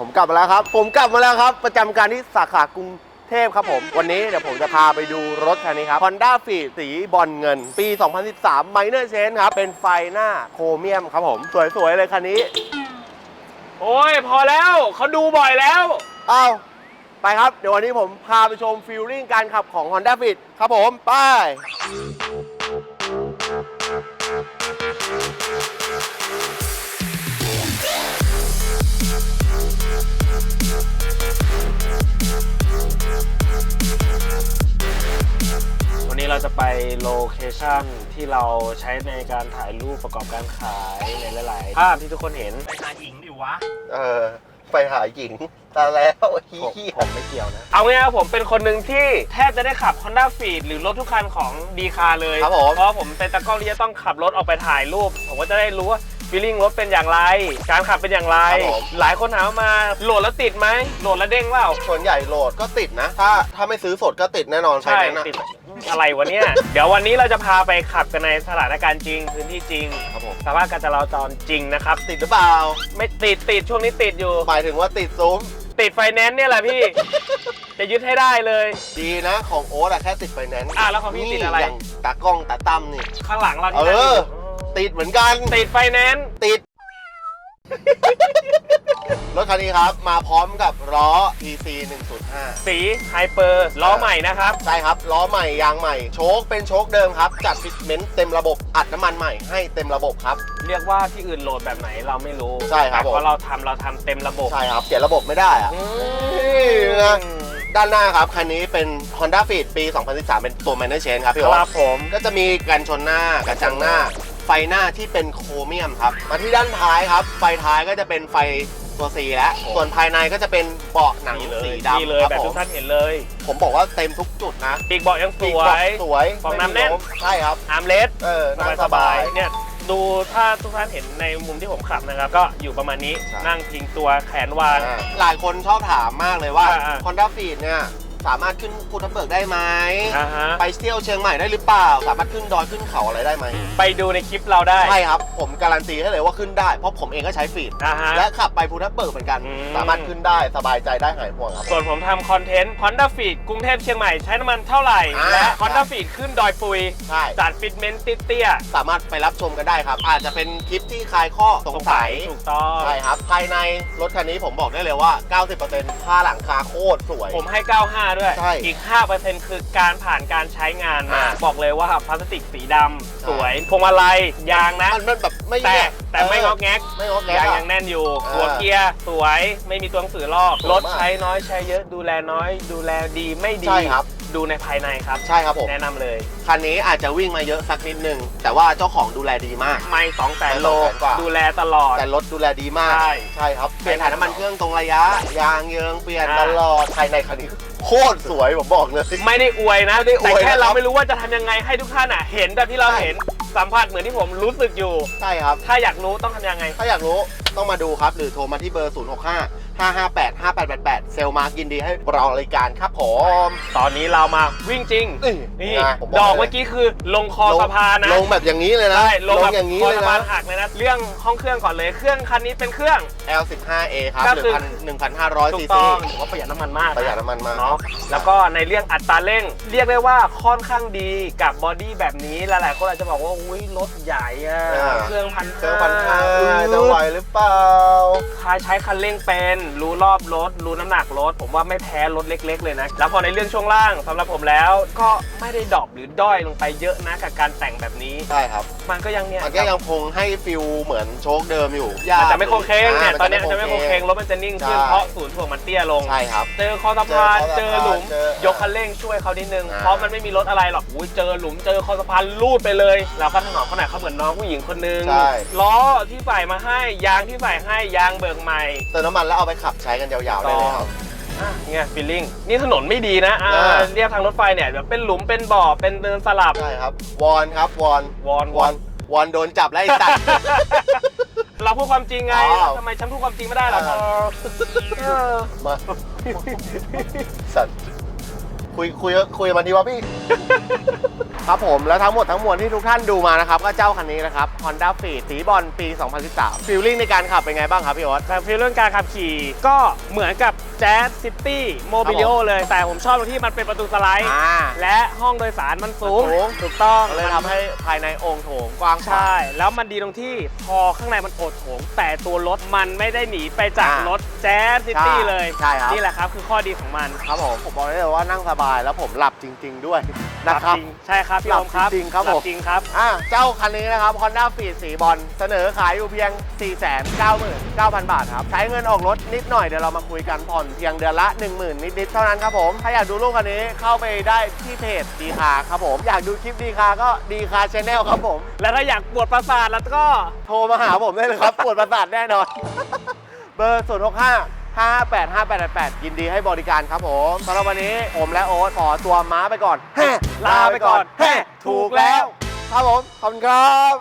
ผมกลับมาแล้วครับ ผมกลับมาแล้วครับ ประจำการที่สาขากรุงเทพครับผม วันนี้เดี๋ยวผมจะพาไปดูรถคันนี้ครับ Honda f e e d สีบอลเงิน ปี 2013 Minor Change ครับ เป็นไฟหน้าโครเมียมครับผม สวย ๆ เลยคันนี้ โอ้ย พอแล้วเขาดูบ่อยแล้วอ้าวไปครับ เดี๋ยววันนี้ผมพาไปชมฟิลลิ่งการขับของ Honda f e e d ครับผม ไป เราจะไปโลเคชั่นที่เราใช้ในการถ่ายรูปประกอบการขายในหลายๆภาพที่ทุกคนเห็น ไปหาหญิงดิวะ เออไปหาหญิงตาแล้วเฮีผมยผมไม่เกี่ยวนะ เอาง่ายๆผมเป็นคนหนึ่งที่แทบจะได้ขับ Honda f e e d หรือรถทุกคันของดีคาเลย ครับผม เพราะผมเป็นตากล้องที่จะต้องขับรถออกไปถ่ายรูป ผมก็จะได้รู้ว่า ฟีลลิ่งรถเป็นอย่างไร การขับเป็นอย่างไร ครับผม หลายคนถามมาโหลดแล้วติดไหมโหลดแล้วเด้งเปล่าส่วนใหญ่โหลดก็ติดนะ ถ้าถ้าไม่ซื้อสดก็ติดแน่นอนไฟใช่แนนซ์นะติดอะไรวะเนี่ย เดี๋ยววันนี้เราจะพาไปขับกันในสถานการณ์จริง พื้นที่จริงครับผมสภาพการจราจรจริงนะครับ ติดหรือเปล่าไม่ติดติดช่วงนี้ติดอยู่ หมายถึงว่าติดซุ้ม ติดไฟแนนซ์เนี่ยแหละพี่ จะยึดให้ได้เลย ดีนะของโอ๊ตอะแค่ติดไฟแนนซ์อะแล้วของพี่ติดอะไร ย่างตากล้องตาตั้มนี่ ข้างหลังเราเอที่นั่งอยู่ ติดเหมือนกัน ติดไฟแนนซ์ติด รถคันนี้ครับ มาพร้อมกับล้อ TC 105 สีไฮเปอร์ล้อใหม่นะครับ ใช่ครับ ล้อใหม่ยางใหม่ โชคเป็นโชคเดิมครับ จัดฟิตเมนต์เต็มระบบ อัดน้ำมันใหม่ให้เต็มระบบครับ เรียกว่าที่อื่นโหลดแบบไหนเราไม่รู้ใช่ครับแต่ผม เพราะเราทำเราทำเต็มระบบใช่ครับ เปลี่ยนระบบไม่ได้อะ อืนี่นะมด้านหน้าครับ คันนี้เป็น Honda Fit ปี 2013 เป็นตัว Minor Change ครับพี่คโอ๊รับตผม ก็จะมีกันชนหน้ากระจังหน้า ไฟหน้าที่เป็นโครเมียมครับ มาที่ด้านท้ายครับ ไฟท้ายก็จะเป็นไฟตัวสีแล้ว ส่วนภายในก็จะเป็นเบาะหนังนี่เลยสีนี่ดำเลยครับแบบผทุมกท่านเห็นเลยผมบอกว่าเต็มทุกจุดนะปีกเบาะยังสปีกวเบาะย สวยฟองน้ำแน่น ไม่มีล้มใช่ครับ อาร์มเลสเออสนั่บางยสสบาบายยเนี่ยดูถ้าทุกท่านเห็นในมุมที่ผมขับนะครับ ก็อยู่ประมาณนี้ใช่ นั่งพิงตัวแขนวาง อ่าหลายคนชอบถามมากเลยว่าอ่าๆ Honda Fit เนี่ย สามารถขึ้นภูทับเบิกได้ไหมอ่าฮะ ไปเที่ยวเชียงใหม่ได้หรือเปล่า สามารถขึ้นดอยขึ้นเขาอะไรได้ไหมไปดูในคลิปเราได้ ใช่ครับ ผมการันตีให้เลยว่าขึ้นได้ เพราะผมเองก็ใช้ฟีดอ่าฮะและขับไปภูทับเบิกเหมือนกัน อืม สามารถขึ้นได้สบายใจได้หายห่วงครับ ส่วนผมทำคอนเทนต์ Honda f e e d กรุงเทพเชียงใหม่ใช้น้ำมันเท่าไหร่ อ่า และ Honda f e e d ขึ้นดอยปุย ใช่จัดฟิตเมนต์เตี้ยสามารถไปรับชมกันได้ครับ อาจจะเป็นคลิปที่คลายข้อๆสงสัย ถูกต้อง ใช่ครับ ภายในรถคันนี้ผมบอกได้เลยว่า 90%ผ้าหลังคาโคตรสวย ผมให้ 95ด้วย ใช่อีก 5%คือการผ่านการใช้งานมา อ่า บอกเลยว่าพลาสติกสีดำใช่สวยพวงมาลัยยางนะ มันมันแบบไม่แต่แย่แต่ไม่งอกแงกไม่งอกแงกยางอะยังแน่นอยู่ เออหัวเกียร์สวยไม่มีตัวหนังสือลอก สวยมากรถใช้น้อยใช้เยอะดูแลน้อย ดูแลดีไม่ดี ใช่ครับ ดูในภายในครับ ใช่ครับผมแนะนำเลย คันนี้อาจจะวิ่งมาเยอะสักนิดนึง แต่ว่าเจ้าของดูแลดีมาก ไม่สองแสนไม่โล 200,000กว่า ดูแลตลอด แต่รถดูแลดีมาก ใช่ใช่ครับ เปลี่ยนถ่ายน้ำมันเครื่องตรงระยะ ยางเยิงเปลี่ยนอ่า ตลอดภายในคันนี้ โคตรสวยผมบอกเลย ไม่ได้อวยนะไม่ได้อวยแต่แค่นะครับเราไม่รู้ว่าจะทำยังไงให้ทุกท่านอะ เห็นแบบที่เราใช่เห็นสัมผัสเหมือนที่ผมรู้สึกอยู่ ใช่ครับ ถ้าอยากรู้ต้องทำยังไง ถ้าอยากรู้ต้องมาดูครับ หรือโทรมาที่เบอร์ 0 6 5 5 5 8 5 8 8 8เซ ลมาร์กยินดีให้เราบริการครับผม ตอนนี้เรามาวิ่งจริง นี่นี่ไงผมดอกลยเมื่อกี้คือลงคอสะพานนะลงแบบอย่างนี้เลยนะใช่ลงแบบอย่างนี้คอเลยสะพานนะหักเลยนะเรื่องห้องเครื่องก่อนเลยเครื่องคันนี้เป็นเครื่อง L15A ครับก็หรือคือ พันหนึ่งพันห้าร้อยถูซีกซีต้องถือว่าประหยัดน้ำมันมากประหยัดน้ำมันมากเนาะแล้วก็ในเรื่องอัตราเร่ง เรียกได้ว่าค่อนข้างดีกับบอดี้แบบนี้หลายๆคนอาจจะบอกว่าอุ้ยรถใหญ่อะอ่าเครื่องพันเครื่องพันห้าเออจะไหวหรือเปล่า ใช้คันเร่งเป็น รู้รอบรถ รู้น้ำหนักรถ ผมว่าไม่แพ้รถเล็ก ๆ เลยนะ แล้วพอในเรื่องช่วงล่างสำหรับผมแล้ว ก็ไม่ได้ดรอปหรือด้อยลงไปเยอะนะกับการแต่งแบบนี้ ใช่ครับมันก็ยังเนี่ยมันก็ยังคงให้ฟิลเหมือนโชคเดิมอยู่มันจะไม่โคงเคงเนี่ยาตอนเนี้ยมัจะไม่โคงเคงรถมันจะนิ่งขึ้นใช่เพราะศูนย์ถ่วงมันเตี้ยลง ใช่ครับ เจอคอสะพานเจเจออคอสะพานหลุมเจอยกคันเร่งช่วยเขานิดนึงอ่าเพราะมันไม่มีรถอะไรหรอกอุ้ยเจอหลุมเจอคอสะพานลูดไปเลย แล้วก็ถนอมขนาดเขาเหมือนน้องผู้หญิงคนนึงใช่ล้อที่ใส่มาให้ยางที่ใส่ให้ยางเบิกใหม่เติมน้ำมันแล้วเอาไปขับใช้กันยาวๆได้เลยครับ อะเนี่ยฟีลลิ่งนี่ถนนไม่ดีนะอ่าอ่า เรียบทางรถไฟเนี่ยแบบเป็นหลุมเป็นบ่อเป็นเดินสลับ ใช่ครับ วอนครับ วอน วอน วอน วอนโดนจับแล้วไอ้สัตว์ เราพูดความจริงไงอ๋อทำไมฉันพูดความจริงไม่ได้ล่ะอ่า เออมา สัตว์ คุยคุยคุยกับมันดีวะพี่ ครับผมแล้วทั้งหมดทั้งมวลที่ทุกท่านดูมานะครับ ก็เจ้าคันนี้นะครับ Honda f e e d สีบอลปี 2013ฟีลลิ่งในการขับเป็นไงบ้างครับพี่โอ๊ตแต่ฟีลเรื่องการขับขี่ก็เหมือนกับ Jazz City Mobilio ครับผมเลยแต่ผมชอบตรงที่มันเป็นประตูสไลด์อ่าและห้องโดยสารมันสูงสูงถูกต้องก็เลยทำให้ภายในองค์โถงกว้างขวางใช่ แล้วมันดีตรงที่พอข้างในมันโอดโถง แต่ตัวรถมันไม่ได้หนีไปจากอ่ารถ Jazz City ใช่เลยใช่ครับนี่แหละครับคือข้อดีของมันครับผมผมบอกได้เลยว่านั่งสบายแล้วผมหลับจริง ๆ ด้วยนะครับจริงใช่ครับพี่โอมครับจริงๆครับหลัผมจริงครับ อะเจ้าคันนี้นะครับ Honda f e e d สีบอลเสนอขายอยู่เพียง 499,000 บาทครับ ใช้เงินออกรถนิดหน่อยเดี๋ยวเรามาคุยกันผ่อนเพียงเดือนละ 10,000 นิดๆเท่านั้นครับผม ถ้าอยากดูรูปคันนี้เข้าไปได้ที่เพจดีคาครับผม อยากดูคลิปดีคาก็ดีคาชแนลครับผม แล้วถ้าอยากปวดประสาทแล้วก็ โทรมาหาผมได้เลยครับ ปวดประสาทแน่นอน เบอร์ 0 585888 ยินดีให้บริการครับผมสำหรับวันนี้ผมและโอ๊ตขอตัวม้าไปก่อนลาไปก่อนแฮถูกแล้ว ครับผม ขอบคุณครับ